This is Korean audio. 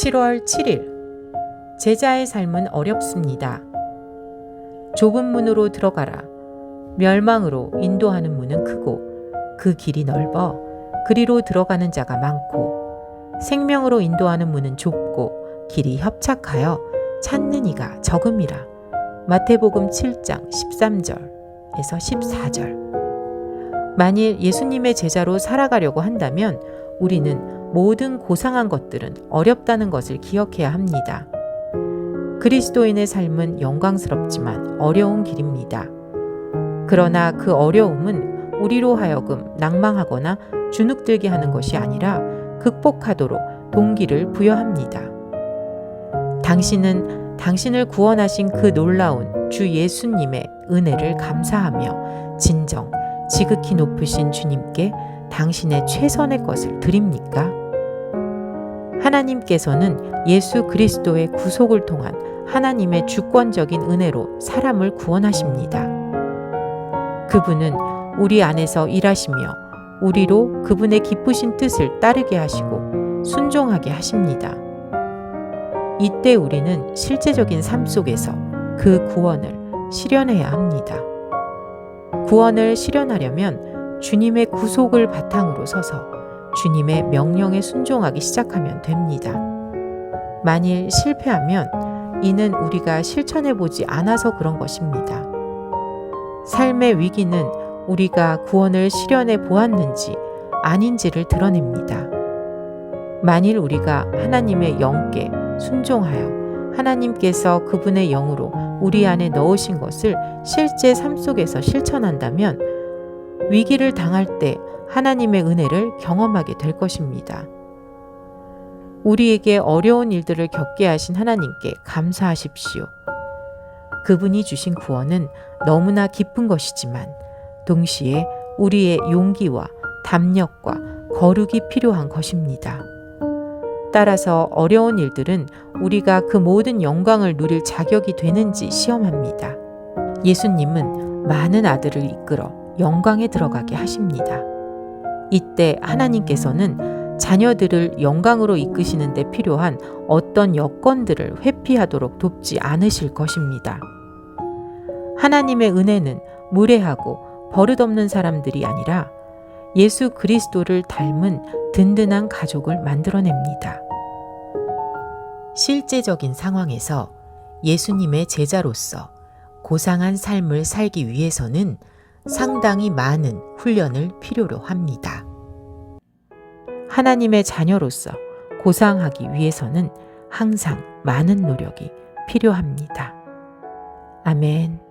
7월 7일 제자의 삶은 어렵습니다. 좁은 문으로 들어가라. 멸망으로 인도하는 문은 크고 그 길이 넓어 그리로 들어가는 자가 많고 생명으로 인도하는 문은 좁고 길이 협착하여 찾는 이가 적음이라. 마태복음 7장 13절에서 14절. 만일 예수님의 제자로 살아가려고 한다면 우리는 모든 고상한 것들은 어렵다는 것을 기억해야 합니다. 그리스도인의 삶은 영광스럽지만 어려운 길입니다. 그러나 그 어려움은 우리로 하여금 낭망하거나 주눅들게 하는 것이 아니라 극복하도록 동기를 부여합니다. 당신은 당신을 구원하신 그 놀라운 주 예수님의 은혜를 감사하며 진정 지극히 높으신 주님께 당신의 최선의 것을 드립니까? 하나님께서는 예수 그리스도의 구속을 통한 하나님의 주권적인 은혜로 사람을 구원하십니다. 그분은 우리 안에서 일하시며 우리로 그분의 기쁘신 뜻을 따르게 하시고 순종하게 하십니다. 이때 우리는 실제적인 삶 속에서 그 구원을 실현해야 합니다. 구원을 실현하려면 주님의 구속을 바탕으로 서서 주님의 명령에 순종하기 시작하면 됩니다. 만일 실패하면 이는 우리가 실천해 보지 않아서 그런 것입니다. 삶의 위기는 우리가 구원을 실현해 보았는지 아닌지를 드러냅니다. 만일 우리가 하나님의 영께 순종하여 하나님께서 그분의 영으로 우리 안에 넣으신 것을 실제 삶 속에서 실천한다면 위기를 당할 때 하나님의 은혜를 경험하게 될 것입니다. 우리에게 어려운 일들을 겪게 하신 하나님께 감사하십시오. 그분이 주신 구원은 너무나 깊은 것이지만 동시에 우리의 용기와 담력과 거룩이 필요한 것입니다. 따라서 어려운 일들은 우리가 그 모든 영광을 누릴 자격이 되는지 시험합니다. 예수님은 많은 아들을 이끌어 영광에 들어가게 하십니다. 이때 하나님께서는 자녀들을 영광으로 이끄시는 데 필요한 어떤 여건들을 회피하도록 돕지 않으실 것입니다. 하나님의 은혜는 무례하고 버릇없는 사람들이 아니라 예수 그리스도를 닮은 든든한 가족을 만들어냅니다. 실제적인 상황에서 예수님의 제자로서 고상한 삶을 살기 위해서는 상당히 많은 훈련을 필요로 합니다. 하나님의 자녀로서 고상하기 위해서는 항상 많은 노력이 필요합니다. 아멘.